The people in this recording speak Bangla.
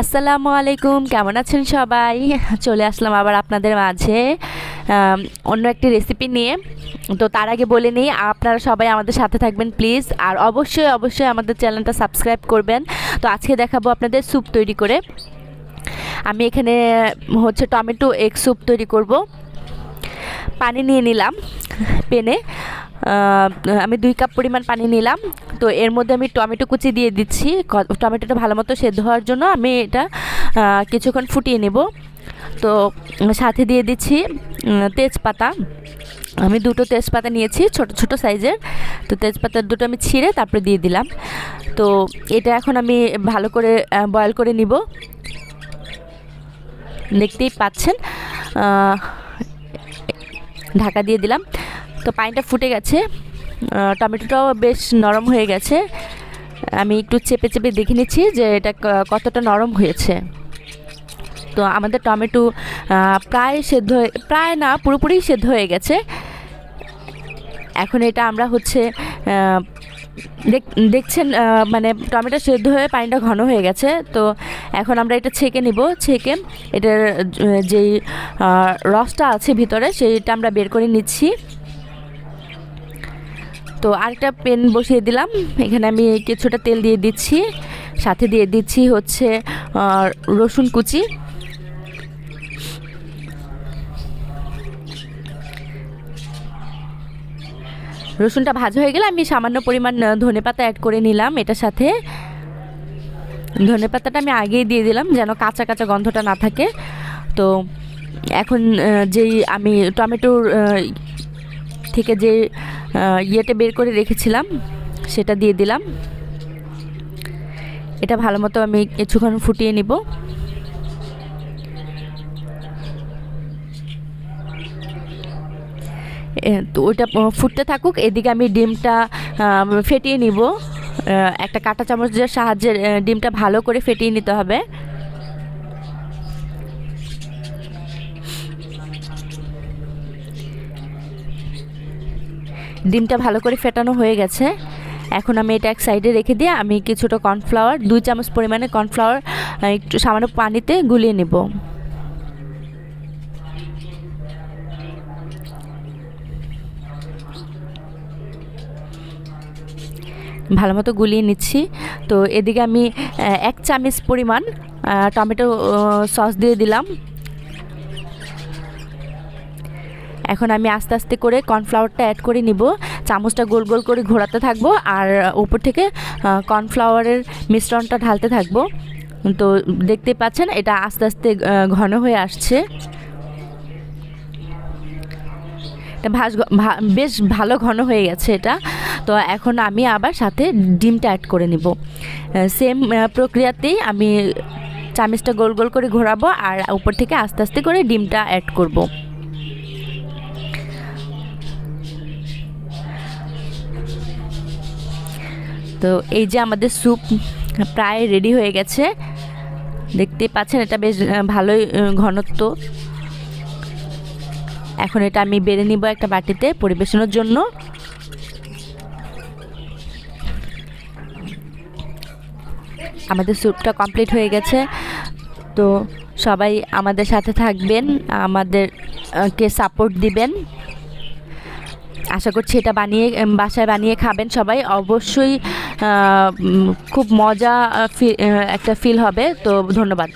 আসসালামু আলাইকুম, কেমন আছেন সবাই? চলে আসলাম আবার আপনাদের মাঝে। অন্য একটি রেসিপি নিয়ে। তো তার আগে বলে নিই, আপনারা সবাই আমাদের সাথে থাকবেন প্লিজ আর অবশ্যই অবশ্যই আমাদের চ্যানেলটা সাবস্ক্রাইব করবেন। তো আজকে দেখাবো আপনাদের স্যুপ তৈরি করে। আমি এখানে হচ্ছে টমেটো এগ স্যুপ তৈরি করব। পানি নিয়ে নিলাম, পেনে। আমি দুই কাপ পরিমাণ পানি নিলাম। তো এর মধ্যে আমি টমেটো কুচি দিয়ে দিচ্ছি। টমেটোটা ভালো মতো সেদ্ধ হওয়ার জন্য আমি এটা কিছুক্ষণ ফুটিয়ে নেব। তো সাথে দিয়ে দিচ্ছি তেজপাতা। আমি দুটো তেজপাতা নিয়েছি, ছোট ছোট সাইজের। তো তেজপাতার দুটো আমি ছিঁড়ে তারপরে দিয়ে দিলাম। তো এটা এখন আমি ভালো করে বয়েল করে নিব। দেখতেই পাচ্ছেন ঢাকা দিয়ে দিলাম। তো পানিটা ফুটে গেছে। টমেটোটাও বেশ নরম হয়ে গেছে। আমি একটু চেপে চেপে দেখে নিচ্ছি যে এটা কতটা নরম হয়েছে। তো আমাদের টমেটো প্রায় সেদ্ধ প্রায় না, পুরোপুরি সেদ্ধ হয়ে গেছে। এখন এটা আমরা হচ্ছে দেখ- দেখছেন মানে টমেটো সেদ্ধ হয়ে পানিটা ঘন হয়ে গেছে। তো এখন আমরা এটা ছেঁকে নিব, ছেঁকে এটার যেই রসটা আছে ভিতরে, সেইটা আমরা বের করে নিচ্ছি। তো আরেকটা পেন বসিয়ে দিলাম। এখানে আমি কিছুটা তেল দিয়ে দিচ্ছি। সাথে দিয়ে দিচ্ছি হচ্ছে রসুন কুচি। রসুনটা ভাজা হয়ে গেলে আমি সামান্য পরিমাণ ধনে পাতা অ্যাড করে নিলাম এটার সাথে। ধনে পাতাটা আমি আগেই দিয়ে দিলাম যেন কাঁচা কাঁচা গন্ধটা না থাকে। তো এখন যেই আমি টমেটোর থেকে যে ইয়েটা বের করে রেখেছিলাম, সেটা দিয়ে দিলাম। এটা ভালো মতো আমি কিছুক্ষণ ফুটিয়ে নিব। তো ওইটা ফুটতে থাকুক, এদিকে আমি ডিমটা ফেটিয়ে নিব। একটা কাঁটা চামচের সাহায্যে ডিমটা ভালো করে ফেটিয়ে নিতে হবে। ডিমটা ভালো করে ফেটানো হয়ে গেছে। এখন আমি এটা এক সাইডে রেখে দিয়ে আমি কিছুটা কর্নফ্লাওয়ার, দুই চামচ পরিমাণে কর্নফ্লাওয়ার একটু সামান্য পানিতে গুলিয়ে নেব। ভালো মতো গুলিয়ে নিচ্ছি। তো এদিকে আমি এক চামচ পরিমাণ টমেটো সস দিয়ে দিলাম। এখন আমি আস্তে আস্তে করে কর্নফ্লাওয়ারটা অ্যাড করে নিব। চামচটা গোল গোল করে ঘোরাতে থাকব আর উপর থেকে কর্নফ্লাওয়ারের মিশ্রণটা ঢালতে থাকব। তো দেখতে পাচ্ছেন এটা আস্তে আস্তে ঘন হয়ে আসছে। ভাজ বেশ ভালো ঘন হয়ে গেছে এটা। তো এখন আমি আবার সাথে ডিমটা অ্যাড করে নিব। সেম প্রক্রিয়াতেই আমি চামচটা গোল গোল করে ঘোরাবো আর উপর থেকে আস্তে আস্তে করে ডিমটা অ্যাড করব। তো এই যে আমাদের স্যুপ প্রায় রেডি হয়ে গেছে। দেখতেই পাচ্ছেন এটা বেশ ভালোই ঘনত্ব। এখন এটা আমি বেড়ে নিব একটা বাটিতে পরিবেশনের জন্য। আমাদের স্যুপটা কমপ্লিট হয়ে গেছে। তো সবাই আমাদের সাথে থাকবেন আমাদের আহ, কে সাপোর্ট দিবেন। আশা করছি এটা বানিয়ে বাসায় বানিয়ে খাবেন সবাই। অবশ্যই খুব মজা একটা ফিল হবে। তো ধন্যবাদ।